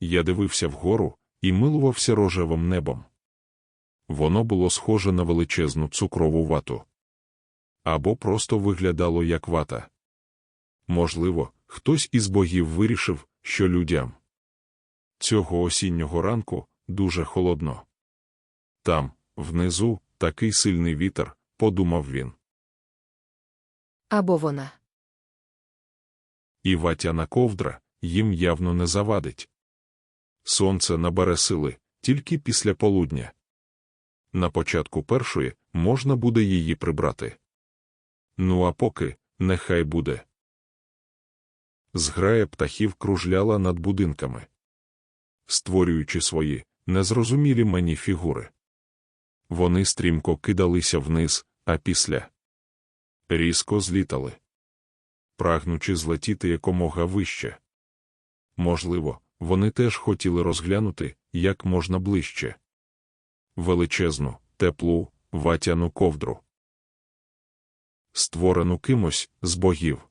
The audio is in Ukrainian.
Я дивився вгору і милувався рожевим небом. Воно було схоже на величезну цукрову вату. Або просто виглядало як вата. Можливо, хтось із богів вирішив, що людям цього осіннього ранку дуже холодно. Там, внизу, такий сильний вітер, подумав він. Або вона. І ватяна ковдра їм явно не завадить. Сонце набере сили тільки після полудня. На початку першої можна буде її прибрати. Ну а поки нехай буде. Зграя птахів кружляла над будинками, створюючи свої незрозумілі мені фігури. Вони стрімко кидалися вниз, а після різко злітали, прагнучи злетіти якомога вище. Можливо, вони теж хотіли розглянути як можна ближче величезну, теплу, ватяну ковдру, створену кимось з богів.